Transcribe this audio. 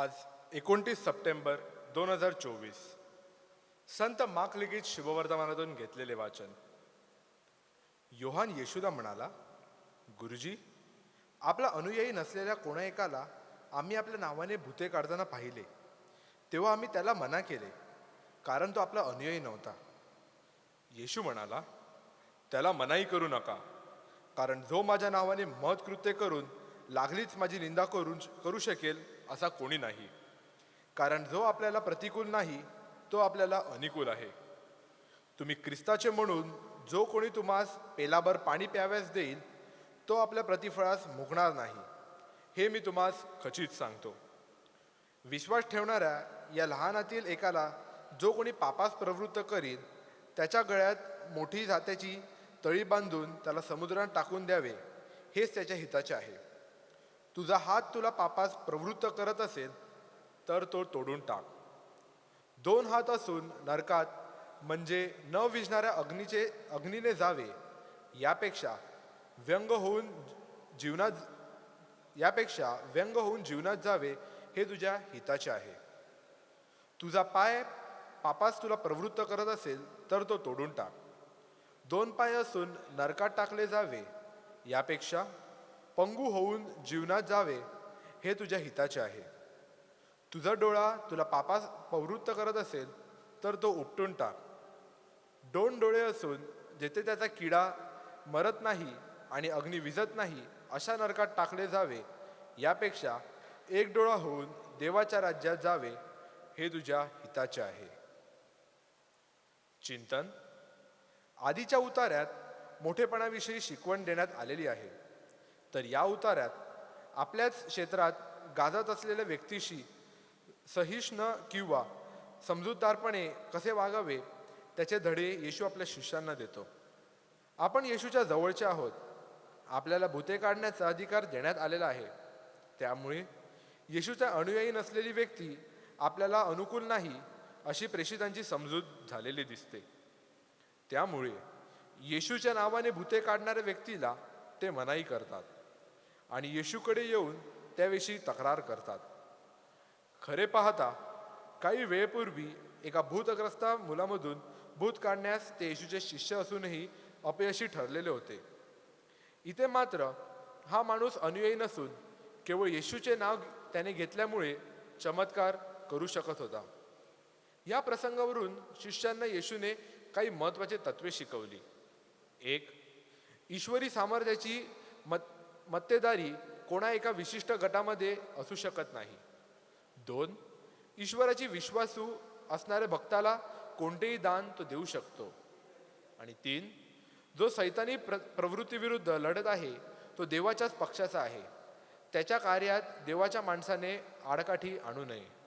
आज एकोणतीस सप्टेंबर दोन हजार चोवीस. संत माक लिखित घेतलेले वाचन. योहान येशूदा म्हणाला गुरुजी आपला अनुयायी नसलेल्या कोणा एकाला आम्ही आपल्या नावाने भूते काढताना पाहिले. तेव्हा आम्ही त्याला मना केले कारण तो आपला अनुयायी नव्हता. येशू म्हणाला त्याला मनाई करू नका कारण जो माझ्या नावाने मत कृत्य करून लागलीच माझी निंदा करून करू शकेल असा कोणी नाही. कारण जो आपल्याला प्रतिकूल नाही तो आपल्याला अनुकूल आहे. तुम्ही ख्रिस्ताचे म्हणून जो कोणी तुम्हास पेलाभर पाणी प्याव्यास देईल तो आपल्या प्रतिफळास मुकणार नाही. हे मी तुम्हास खचित सांगतो. विश्वास ठेवणाऱ्या या लहानातील एकाला जो कोणी पापास प्रवृत्त करील त्याच्या गळ्यात मोठी जात्याची तळी बांधून त्याला समुद्रात टाकून द्यावे हेच त्याच्या हिताचे आहे. तुझा हात तुला पापास प्रवृत्त करत असेल तर तो तोडून टाक. दोन हात असून नरकात म्हणजे न विझणाऱ्या अग्नीचे अग्नीने जावे यापेक्षा व्यंग होऊन जीवनात यापेक्षा व्यंग होऊन जीवनात जावे हे तुझ्या हिताचे आहे. तुझा पाय पापास तुला प्रवृत्त करत असेल तर तो तोडून टाक. दोन पाय असून नरकात टाकले जावे यापेक्षा पंगू होऊन जीवनात जावे हे तुझ्या हिताचे आहे. तुझा डोळा तुला पापास प्रवृत्त करत असेल तर तो उपटून टाक. दोन डोळे असून जेथे त्याचा किडा मरत नाही आणि अग्नी विजत नाही अशा नरकात टाकले जावे. यापेक्षा एक डोळा होऊन देवाच्या राज्यात जावे हे तुझ्या हिताचे आहे. चिंतन? आधीच्या उतार्यात मोठेपणाविषयी शिकवण देण्यात आलेली आहे. तर या उतार्यात आपल्याच क्षेत्रात गाजत असलेल्या व्यक्तीशी सहिष्ण किंवा समजूतदारपणे कसे वागावे त्याचे धडे येशू आपल्या शिष्यांना देतो. आपण येशूच्या जवळचे आहोत. आपल्याला भूते काढण्याचा अधिकार देण्यात आलेला आहे. त्यामुळे येशूच्या अनुयायी नसलेली व्यक्ती आपल्याला अनुकूल नाही अशी प्रेषितांची समजूत झालेली दिसते. त्यामुळे येशूच्या नावाने भूते काढणाऱ्या व्यक्तीला ते मनाई करतात. आणि येशूकडे येऊन त्याविषयी तक्रार करतात. खरे पाहता काही वेळपूर्वी एका भूतग्रस्त मुलामधून भूत काढण्यास ते येशूचे शिष्य असूनही अपयशी ठरलेले होते. इथे मात्र हा माणूस अनुयायी नसून केवळ येशूचे नाव त्याने घेतल्यामुळे चमत्कार करू शकत होता. या प्रसंगावरून शिष्यांना येशूने काही महत्त्वाचे तत्वे शिकवली. एक ईश्वरी सामर्थ्याची मत मत्तेदारी कोणा एका विशिष्ट गटामध्ये असू शकत नाही. दोन ईश्वराची विश्वासू असणाऱ्या भक्ताला कोणतेही दान तो देऊ शकतो. आणि तीन जो सैतानी प्र प्रवृत्तीविरुद्ध लढत आहे तो देवाच्याच पक्षाचा आहे. त्याच्या कार्यात देवाच्या माणसाने आडकाठी आणू नये.